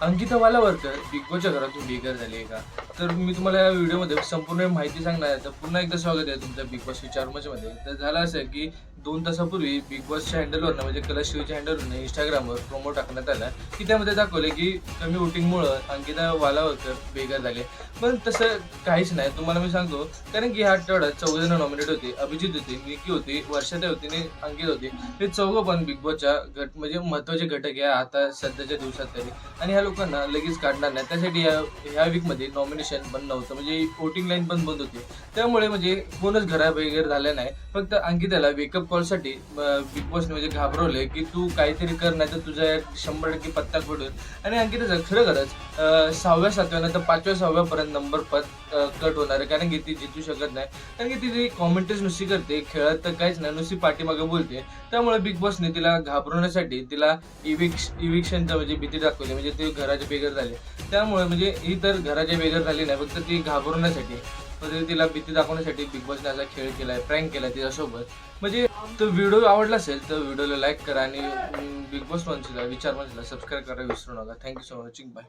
Ankita वालावरकर big बॉसच्या घरातून बेघर झाली आहे का? तर मी तुम्हाला या व्हिडिओमध्ये संपूर्ण माहिती सांगणार आहे. तर पुन्हा एकदा स्वागत आहे तुमच्या बिग बॉस चार तर झालं असं की दोन तासापूर्वी बिग बॉसच्या हँडलवरनं म्हणजे कलश शिवच्या हँडलवरनं इंस्टाग्रामवर प्रोमो टाकण्यात आला. की त्यामध्ये दाखवले की कमी वोटिंगमुळं अंकिता वालावरकर बेगा झाले. पण तसं काहीच नाही. तुम्हाला मी सांगतो कारण की ह्या आठवड्यात चौघ जण नॉमिनेट होते. अभिजित होते निकी होती वर्षाता होती आणि अंकित होते. हे चौघं पण बिग बॉसच्या घट म्हणजे महत्त्वाचे घटक आहे आता सध्याच्या दिवसात तरी. आणि ह्या लोकांना लगेच काढणार नाही. त्यासाठी या ह्या वीकमध्ये नॉमिनेशन बंद नव्हतं. म्हणजे वोटिंग लाईन पण बंद होती. त्यामुळे म्हणजे कोणच घरा वगैरे झालं नाही. फक्त अंकिताला वेकअप कॉलसाठी बिग बॉसने म्हणजे घाबरवले की तू काहीतरी कर नाही तर तुझा एक शंभर टक्के पत्ता पडून आणि अंकिताचं खरं खरंच सहाव्या सातव्या नंतर पाचव्या सहाव्यापर्यंत नंबर पत कट होणार आहे. कारण की ती जितू शकत नाही. कारण की ती कॉमेंटच नुसती करते खेळत तर काहीच नाही नुसती पाठीमागे बोलते. त्यामुळे बिग बॉसने तिला घाबरवण्यासाठी तिला इविक्स इविक्शनचा म्हणजे भीती दाखवली. म्हणजे ते घराचे बेगर झाले. त्यामुळे म्हणजे ही तर घराचे बेगर झाली नाही फक्त ती घाबरवण्यासाठी. म्हणजे तिला भीती दाखवण्यासाठी बिग बॉसने असा खेळ केलाय प्रँक केलाय तिच्यासोबत म्हणजे तो व्हिडिओ आवडला असेल तर व्हिडिओला लाईक करा आणि बिग बॉस मंचला विचार मंचला सबस्क्राईब करा विसरू नका. Thank you so much bye